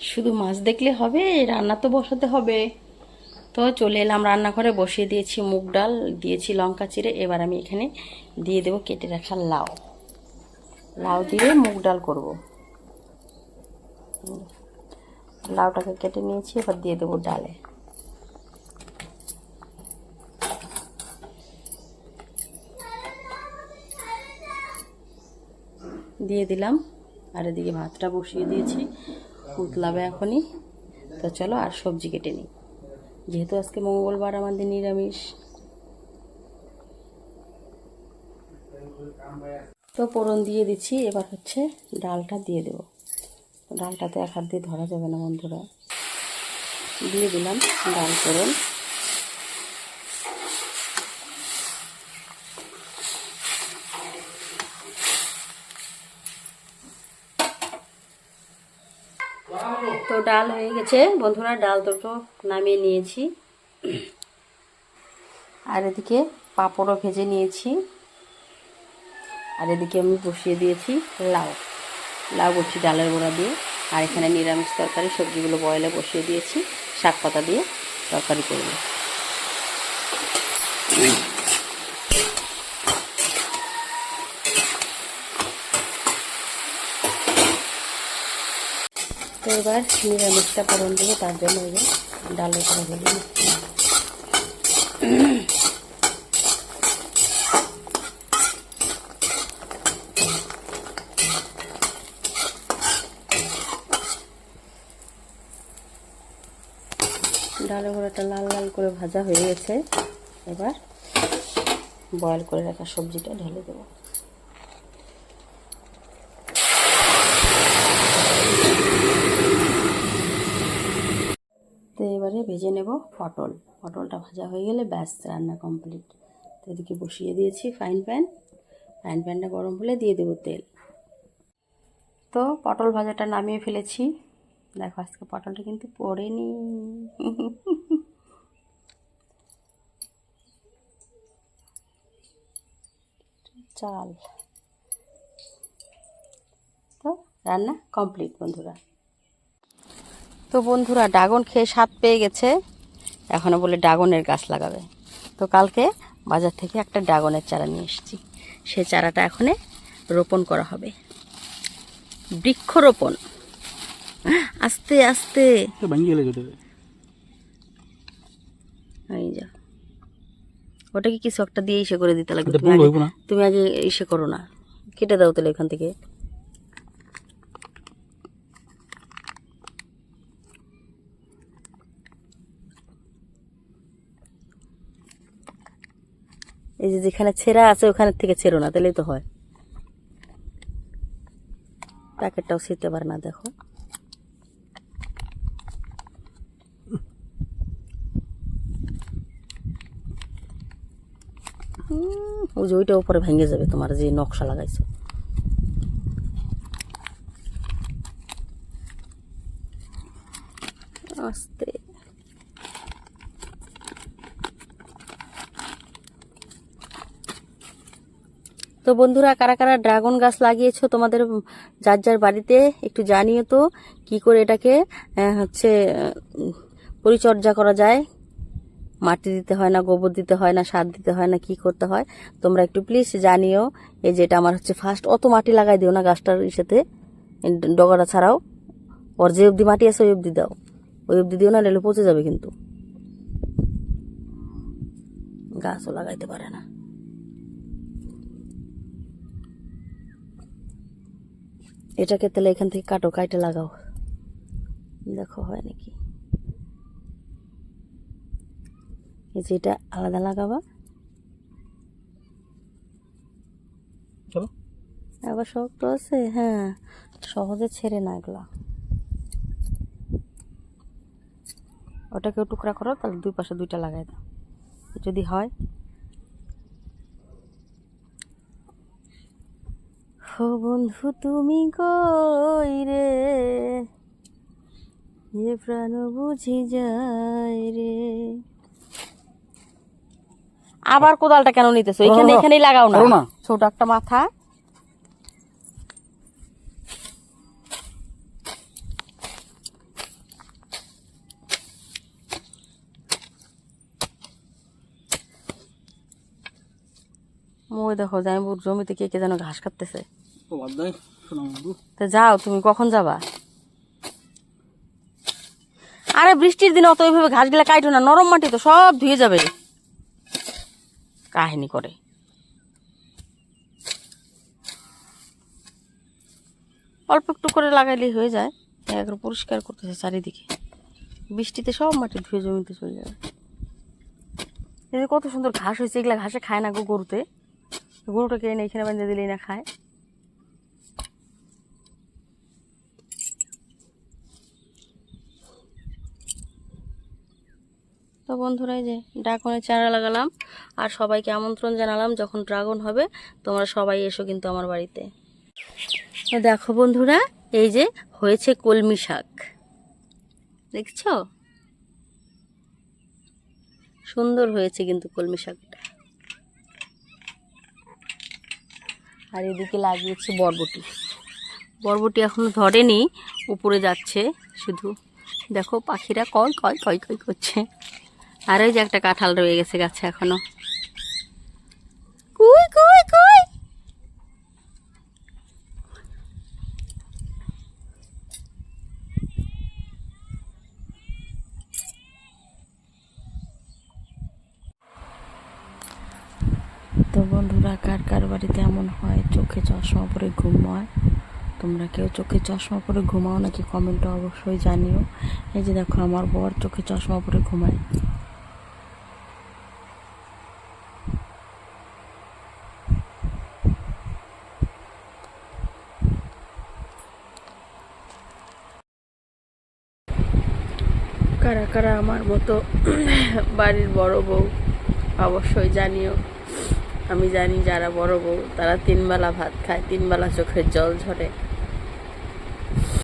শুধু মাছ দেখলে হবে, রান্না তো বসাতে হবে। তো চলে এলাম, রান্নাঘরে বসিয়ে দিয়েছি মুগ ডাল, দিয়েছি লঙ্কা চিড়ে, এবার আমি এখানে দিয়ে দেবো কেটে রাখা লাউ। লাউ দিয়ে মুগ ডাল করব। লাউটাকে কেটে নিয়েছি, এবার দিয়ে দেবো ডালে। দিয়ে দিলাম, আর এদিকে ভাতটা বসিয়ে দিয়েছি। উতলাবে এখনই। তো চলো আর সবজি কেটে নিই। যেহেতু আজকে মঙ্গলবার, আমাদের নিরামিষ। তো পোড়ন দিয়ে দিচ্ছি, এবার হচ্ছে ডালটা দিয়ে দেব। ডালটা তো এক হাত দিয়ে ধরা যাবে না বন্ধুরা। দিয়ে দিলাম ডাল পোড়ন তো ডাল হয়ে গেছে। বন্ধুরা, ডাল দুটো নামিয়ে নিয়েছি। আর এদিকে পাঁপড়ও ভেজে নিয়েছি। আর এদিকে আমি বসিয়ে দিয়েছি লাউ। লাউ বসছি ডালের গোড়া দিয়ে। আর এখানে নিরামিষ তরকারি, সবজিগুলো বয়লে বসিয়ে দিয়েছি। শাক পাতা দিয়ে তরকারি করব। এবার নিরামিষটা পরন দেবো, তার জন্য এবার ডালের করে ডালের গোড়াটা লাল লাল করে ভাজা হয়ে গেছে। এবার বয়েল করে রাখা সবজিটা ঢেলে দেবো। তো এবারে ভেজে নেব পটল। পটলটা ভাজা হয়ে গেলে ব্যাস, রান্না কমপ্লিট তো এদিকে বসিয়ে দিয়েছি ফাইন প্যান ফাইন প্যানটা গরম হলে দিয়ে দেবো তেল। তো পটল ভাজাটা নামিয়ে ফেলেছি। দেখো, আজকে পটলটা কিন্তু পড়েনি। চাল। তো রান্না কমপ্লিট বন্ধুরা। তো বন্ধুরা ড্রাগন খেয়ে স্বাদ পেয়ে গেছে। এখনও বলে ড্রাগনের গাছ লাগাবে। তো কালকে বাজার থেকে একটা ড্রাগনের চারা নিয়ে এসেছি। সে চারাটা এখনে রোপণ করা হবে। বৃক্ষরোপণ। আস্তে আস্তে। এই যা। ওটাকে কিছু একটা দিয়ে ইসে করে দিতে লাগবে? তুমি আগে ইসে করো না। কেটে দাও তাহলে এখান থেকে। এই যে যেখানে ছেঁড়া আছে ওখানে থেকে ছেড়ো না, তাহলেই তো হয়। প্যাকেটটাও ছিঁড়তে পারে না, দেখো। ওই যে ওইটা উপরে ভেঙে যাবে তোমার, যে নকশা লাগাইছো। আস্তে। তো বন্ধুরা, কারা কারা ড্রাগন গাছ লাগিয়েছো তোমাদের যার যার বাড়িতে একটু জানিও তো, কি করে এটাকে হচ্ছে পরিচর্যা করা যায়? মাটি দিতে হয় না, গোবর দিতে হয় না, সার দিতে হয় না, কি করতে হয়? তোমরা একটু প্লিজ জানিও, এই যে এটা আমার হচ্ছে ফার্স্ট অত মাটি লাগাই দিও না গাছটার ইসেতে ডগাটা ছাড়াও। ওর যে অবধি মাটি আছে, ওই অবধি দাও। ওই অবধি দিও না নিলে পচে যাবে কিন্তু। গাছও লাগাইতে পারে না। এটাকে তাহলে এখান থেকে কাটো কাইটে লাগাও। দেখো হয় নাকি? এই যে এটা আলাদা লাগাবা। আবার শক্ত আছে হ্যাঁ। সহজে ছেড়ে না এগুলা। ওটাকেও টুকরা করো তাহলে দুই পাশে দুইটা লাগাই দাও। যদি হয়। দেখো বন্ধু তুমি কই রে? এ প্রাণ বুঝি যায় রে। আবার কোদালটা কেন নিতেছো? এখানে এখানেই লাগাও না। ছোট একটা মাথা। ওই দেখো যে আমি জমিতে কে কে যেন ঘাস কাটতেছে। যাও, তুমি কখন যাবা? আরে বৃষ্টির দিনে অত ওইভাবে ঘাসগুলা কাটো না, নরম মাটি তো সব ধুয়ে যাবে। কাহিনী করে। অল্প একটু করে লাগাইলেই হয়ে যায়। একবার পরিষ্কার করতেছে চারিদিকে। বৃষ্টিতে সব মাটি ধুয়ে জমিতে চলে যাবে। এই কত সুন্দর ঘাস হয়েছে, এগুলা ঘাসে খায় না গো গরুতে। গরুটাকে এনে এখানে বেঁধে দিলেই না খায়। তো বন্ধুরা এই যে ড্রাগনের চারা লাগালাম আর সবাইকে আমন্ত্রণ জানালাম যখন ড্রাগন হবে, তোমরা সবাই এসো কিন্তু আমার বাড়িতে। তো দেখো বন্ধুরা, এই যে হয়েছে কলমি শাক। দেখছ? সুন্দর হয়েছে কিন্তু কলমি শাকটা। আর এদিকে লাগিয়েছে বরবটি। বরবটি এখনও ধরেনি, উপরে যাচ্ছে শুধু। দেখো পাখিরা কয় কয় কয় কয় করছে। আর ওই যে একটা কাঁঠাল রয়ে গেছে গাছে এখনও। কুই কুই কুই? তো বন্ধুরা কার কার বাড়িতে এমন হয় চোখে চশমা পরে ঘুম হয়? তোমরা কেউ চোখে চশমা পরে ঘুমাও নাকি কমেন্টে অবশ্যই জানিও। এই যে দেখো আমার বর চোখে চশমা পরে ঘুমায়। কারা কারা আমার মতো বাড়ির বড় বউ, অবশ্যই জানিও। আমি জানি যারা বড় বউ, তারা তিনবেলা ভাত খায়, তিনবেলা চোখের জল ঝরে।